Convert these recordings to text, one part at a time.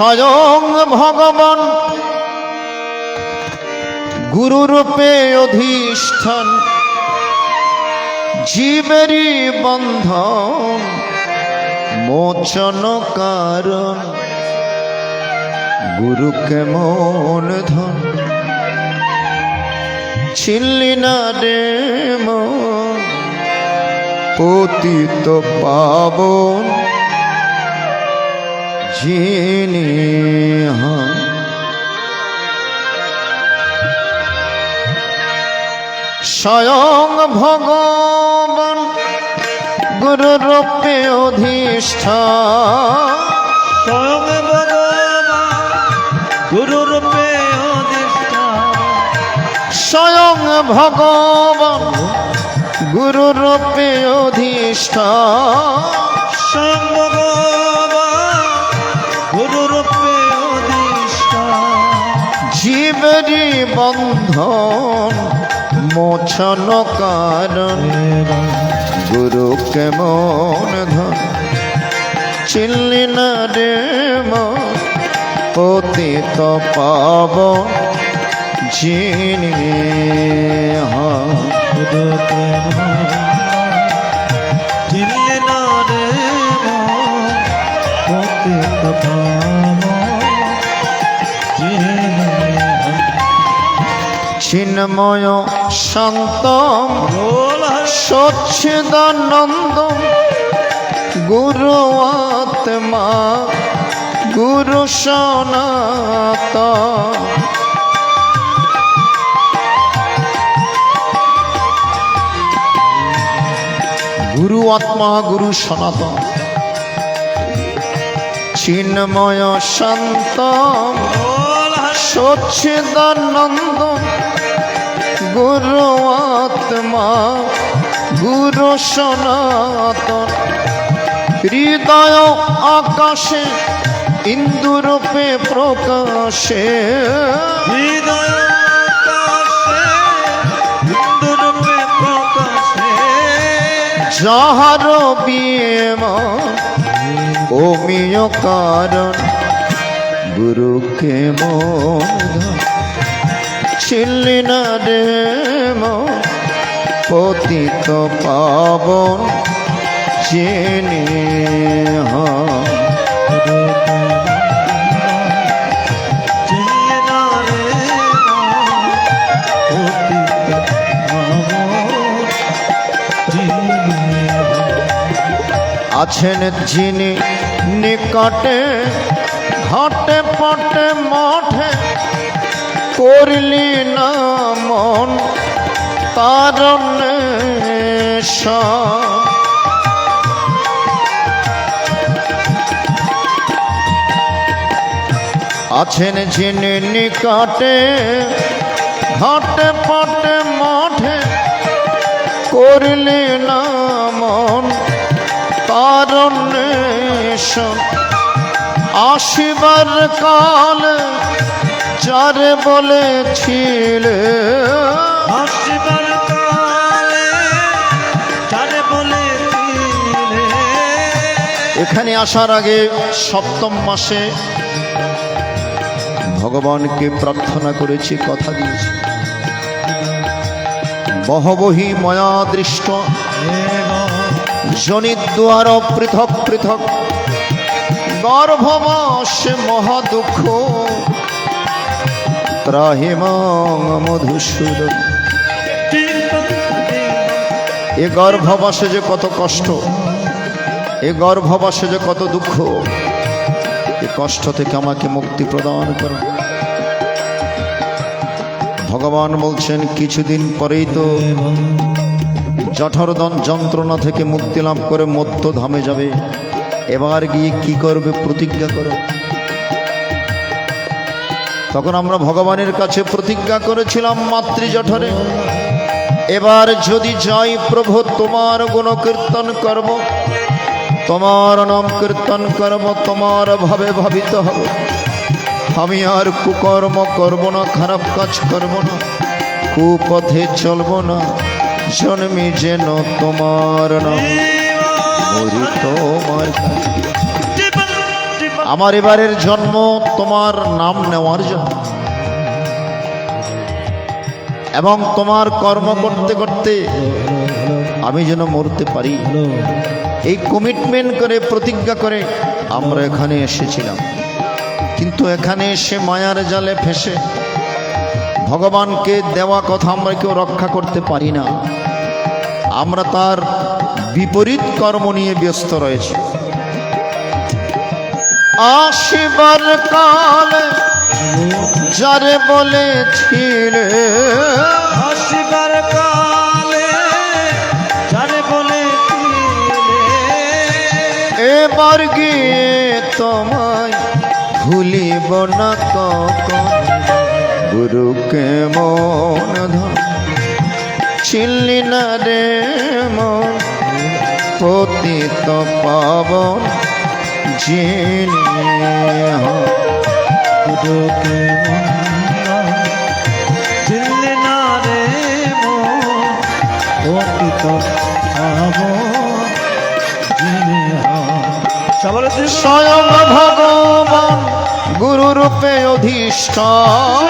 স্বয়ং ভগবান। গুরুরূপে অধিষ্ঠান। জীবেরই বন্ধন, মোচন কারণ। গুরু কেমন ধন। ছিল্লি না রে মন, পতিত পাবন। যিনি হন স্বয়ং ভগবান গুরুরূপে অধিষ্ঠান স্বয়ং ভগবান গুরুরূপে অধিষ্ঠান স্বয়ং ভগবান গুরুরূপে অধিষ্ঠান স্বয়ং ভগবান বন্ধন মোছন কারণ গুরু কেমন ধন? চিল্লি না রে পতিত পাব যিনি রে পতিত ভাব চিনলে চিন্ময় হর সচ্ছিদানন্দ গুরু আত্মা গুরু সনাত গুরু আত্মা গুরু সনাতন। চিন্ময় শান্ত সচ্ছিদানন্দ গুরু আত্মা গুরু সনাতন। হৃদয় আকাশে ইন্দুরূপে প্রকাশে। হৃদয় প্রকাশে। যাহার বিয়েম ওমিয় কারণ গুরুকে মিল্লি না রে পতিত পাবন চিনি হন। আছেন যিনি নিকটে, ঘটে পটে মঠে, করলি না মন তারণ আছেন যিনি নিকটে, ঘাটে পটে মঠে, করলি না মন কারণ আসিবার কাল যারে বলেছিলে। আসিবার কালে জানে বলে দিলে এখানে আসার আগে সপ্তম মাসে ভগবানকে প্রার্থনা করেছি কথা দিয়েছি। বহবহি ময়া দৃষ্ট। জনিদ্বার পৃথক পৃথক। গর্ভবাসে মহাদুঃখ। ত্রাহিমাং মধুসূদন। এ গর্ভবাসে যে কত কষ্ট। এ গর্ভবাসে যে কত দুঃখ। এ কষ্ট থেকে আমাকে মুক্তি প্রদান করো ভগবান বলছেন, কিছুদিন পরেই তো জঠরদন যন্ত্রণা থেকে মুক্তি লাভ করে মত্ত ধামে যাবে। এবার গিয়ে কি করবে প্রতিজ্ঞা করো। তখন আমরা ভগবানের কাছে প্রতিজ্ঞা করেছিলাম মাতৃ মাতৃজঠরে এবার যদি যাই প্রভু, তোমার গুণ কীর্তন করব। তোমার নাম কীর্তন করব, তোমার ভাবে ভাবিত হব। আমি আর কুকর্ম করব না, খারাপ কাজ করব না, কুপথে চলব না, জন্মি যেন তোমার নাম তোমার আমার এবারের জন্ম তোমার নাম নেওয়ার জন্য। এবং তোমার কর্ম করতে করতে আমি যেন মরতে পারি। এই কমিটমেন্ট করে, প্রতিজ্ঞা করে আমরা এখানে এসেছিলাম। কিন্তু এখানে এসে মায়ার জালে ফেসে। ভগবানকে দেওয়া কথা আমরা কেউ রক্ষা করতে পারি না। আমরা তার বিপরীত কর্ম নিয়ে ব্যস্ত রয়েছি। আসিবার কালে যারে বলেছিলে ভুলিব না কখন গুরুকে মন ধন। ছিলি না রে মন পতিত পাবন দুটোকে চিনলে স্বয়ং ভগবান গুরুরূপে অধিষ্ঠান।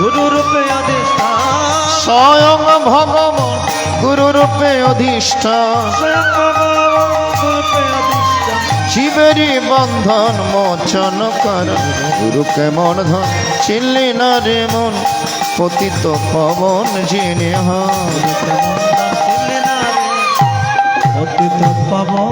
গুরুরূপে আদেশান স্বয়ং ভগবান গুরুরূপে অধিষ্ঠান। স্বয়ং ভগবান গুরুরূপে আদেশান জীবেরই বন্ধন মোচন কর। গুরুকে মন ধন চিনলি না রে মন পতিত পবন যিনি হন। চিনলে না রে অতীত পাব জেনে